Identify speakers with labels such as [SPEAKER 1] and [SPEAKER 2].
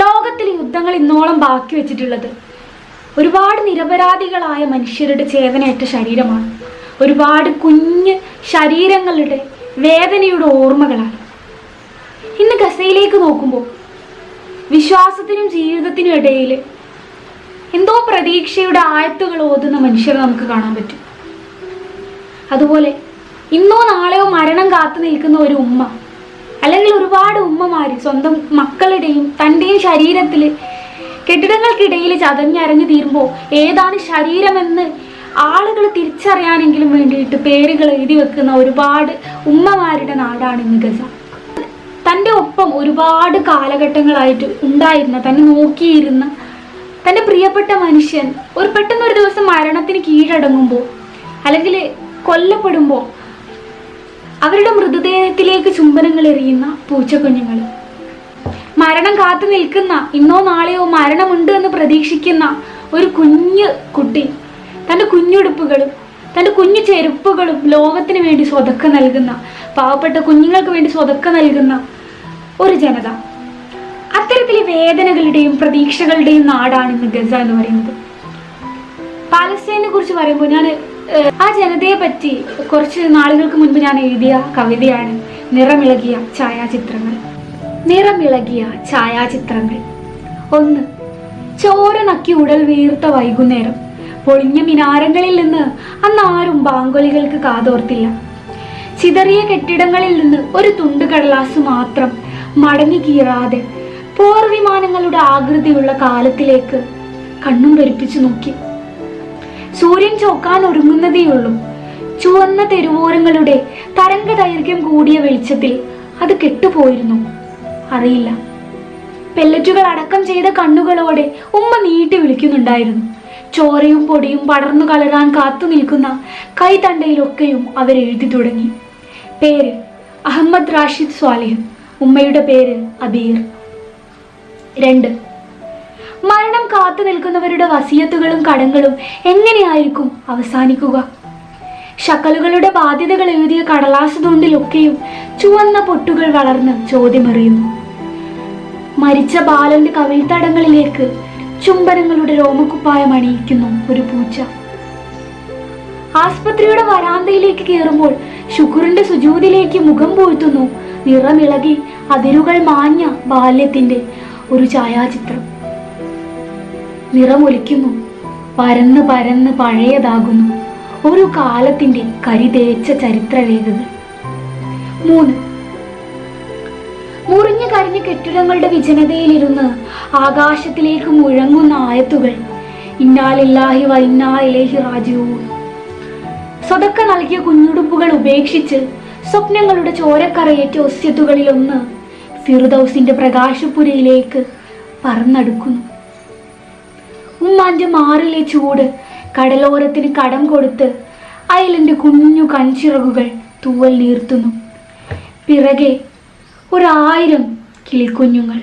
[SPEAKER 1] ലോകത്തിൽ യുദ്ധങ്ങൾ ഇന്നോളം ബാക്കി വെച്ചിട്ടുള്ളത്. ഒരുപാട് നിരപരാധികളായ മനുഷ്യരുടെ ചേതനയേറ്റ ശരീരമാണ്. ഒരുപാട് കുഞ്ഞ് ശരീരങ്ങളുടെ വേദനയുടെ ഓർമ്മകളാണ്. ഇന്ന് ഗസയിലേക്ക് നോക്കുമ്പോൾ വിശ്വാസത്തിനും ജീവിതത്തിനും ഇടയിൽ എന്തോ പ്രതീക്ഷയുടെ ആയത്തുകൾ ഓതുന്ന മനുഷ്യരെ നമുക്ക് കാണാൻ പറ്റും. അതുപോലെ ഇന്നോ നാളെയോ മരണം കാത്തു നിൽക്കുന്ന ഒരു ഉമ്മ അല്ലെങ്കിൽ ഒരുപാട് ഉമ്മമാര് സ്വന്തം മക്കളുടെയും തന്റെയും ശരീരത്തിൽ കെട്ടിടങ്ങൾക്കിടയിൽ ചതഞ്ഞരഞ്ഞു തീരുമ്പോൾ ഏതാണ് ശരീരമെന്ന് ആളുകൾ തിരിച്ചറിയാനെങ്കിലും വേണ്ടിയിട്ട് പേരുകൾ എഴുതി വെക്കുന്ന ഒരുപാട് ഉമ്മമാരുടെ നാടാണ് ഇന്ന് ഗസ. തന്റെ ഒപ്പം ഒരുപാട് കാലഘട്ടങ്ങളായിട്ട് ഉണ്ടായിരുന്ന തന്നെ നോക്കിയിരുന്ന തന്റെ പ്രിയപ്പെട്ട മനുഷ്യൻ ഒരു പെട്ടെന്ന് ഒരു ദിവസം മരണത്തിന് കീഴടങ്ങുമ്പോൾ അല്ലെങ്കിൽ കൊല്ലപ്പെടുമ്പോൾ അവരുടെ മൃതദേഹത്തിലേക്ക് ചുംബനങ്ങൾ എറിയുന്ന പൂച്ചക്കുഞ്ഞുങ്ങൾ. മരണം കാത്തു നിൽക്കുന്ന ഇന്നോ നാളെയോ മരണമുണ്ട് എന്ന് പ്രതീക്ഷിക്കുന്ന ഒരു കുഞ്ഞ് കുട്ടി തന്റെ കുഞ്ഞുടുപ്പുകളും തന്റെ കുഞ്ഞു ചെരുപ്പുകളും ലോകത്തിന് വേണ്ടി സ്വതക്ക നൽകുന്ന പാവപ്പെട്ട കുഞ്ഞുങ്ങൾക്ക് വേണ്ടി സ്വതക്ക നൽകുന്ന ഒരു ജനത. അത്തരത്തിലെ വേദനകളുടെയും പ്രതീക്ഷകളുടെയും നാടാണ് ഇന്ന് ഗസ എന്ന് പറയുന്നത്. പാലസ്തീനെ കുറിച്ച് പറയുമ്പോൾ ഞാൻ ആ ജനതയെ പറ്റി കുറച്ച് നാളുകൾക്ക് മുൻപ് ഞാൻ എഴുതിയ കവിതയാണ് നിറമിളകിയ ഛായാചിത്രങ്ങൾ. നിറമിളകിയ ഛായാചിത്രങ്ങൾ. ഒന്ന് ചോര നക്കി ഉടൽ വീർത്ത വൈകുന്നേരം. പൊളിഞ്ഞ മിനാരങ്ങളിൽ നിന്ന് അന്ന് ആരും ബാങ്കൊലികൾക്ക് കാതോർത്തില്ല. ചിതറിയ കെട്ടിടങ്ങളിൽ നിന്ന് ഒരു തുണ്ട് കടലാസ് മാത്രം മടങ്ങി കീറാതെ പോർവിമാനങ്ങളുടെ ആകൃതിയുള്ള കാലത്തിലേക്ക് കണ്ണും പെരുപ്പിച്ചു നോക്കി. സൂര്യൻ ചോക്കാൻ ഒരുങ്ങുന്നതേയുള്ളൂ ചുവന്ന തെരുവോരങ്ങളുടെ തരംഗ ദൈർഘ്യം കൂടിയ വെളിച്ചത്തിൽ അത് കെട്ടുപോയിരുന്നു. അറിയില്ല. പെല്ലറ്റുകൾ അടക്കം ചെയ്ത കണ്ണുകളോടെ ഉമ്മ നീട്ടി വിളിക്കുന്നുണ്ടായിരുന്നു. ചോരയും പൊടിയും പടർന്നു കലരാൻ കാത്തു നിൽക്കുന്ന കൈതണ്ടയിലൊക്കെയും അവരെഴുതി തുടങ്ങി. പേര് അഹമ്മദ് റാഷിദ് സ്വാലിഹ്. ഉമ്മയുടെ പേര് അബീർ. രണ്ട്. മരണം കാത്തു നിൽക്കുന്നവരുടെ വസിയത്തുകളും കടങ്ങളും എങ്ങനെയായിരിക്കും അവസാനിക്കുക? ശക്കലുകളുടെ ബാധ്യതകൾ എഴുതിയ കടലാസ് തുണ്ടിലൊക്കെയും ചുവന്ന പൊട്ടുകൾ വളർന്ന് ചോദ്യമെറിയുന്നു. മരിച്ച ബാലന്റെ കവിൾത്തടങ്ങളിലേക്ക് ചുംബനങ്ങളുടെ രോമക്കുപ്പായം അണിയിക്കുന്നു ഒരു പൂച്ച. ആസ്പത്രിയുടെ വരാന്തയിലേക്ക് കയറുമ്പോൾ ശുക്രന്റെ സുജൂതിലേക്ക് മുഖം പൂഴ്ത്തുന്നു. നിറമിളകി അതിരുകൾ മാഞ്ഞ ബാല്യത്തിന്റെ ഒരു ഛായാചിത്രം. നിറമൊലിക്കുന്നു. പരന്ന് പരന്ന് പഴയതാകുന്നു. ഒരു കാലത്തിന്റെ കരിതേച്ച ചരിത്രരേഖകൾ. മൂന്ന്. മുറിഞ്ഞു കരിഞ്ഞ കെട്ടിടങ്ങളുടെ വിജനതയിലിരുന്ന് ആകാശത്തിലേക്ക് മുഴങ്ങുന്ന ആയത്തുകൾ. ഇന്നാലില്ലാഹി വൈന്നാ ഇലേഹി റാജിഊൻ. സ്വതക്ക നൽകിയ കുഞ്ഞുടുപ്പുകൾ ഉപേക്ഷിച്ച് സ്വപ്നങ്ങളുടെ ചോരക്കറയേറ്റ ഒസ്യത്തുകളിലൊന്ന് ഫിറുദൌസിന്റെ പ്രകാശപുരയിലേക്ക് പറന്നടുക്കുന്നു. ഉമ്മാന്റെ മാറിലെ ചൂട് കടലോരത്തിന് കടം കൊടുത്ത് അയലിന്റെ കുഞ്ഞു കൺചിറകുകൾ തൂവൽ നീർത്തുന്നു. പിറകെ ഒരായിരം കിളിക്കുഞ്ഞുങ്ങൾ.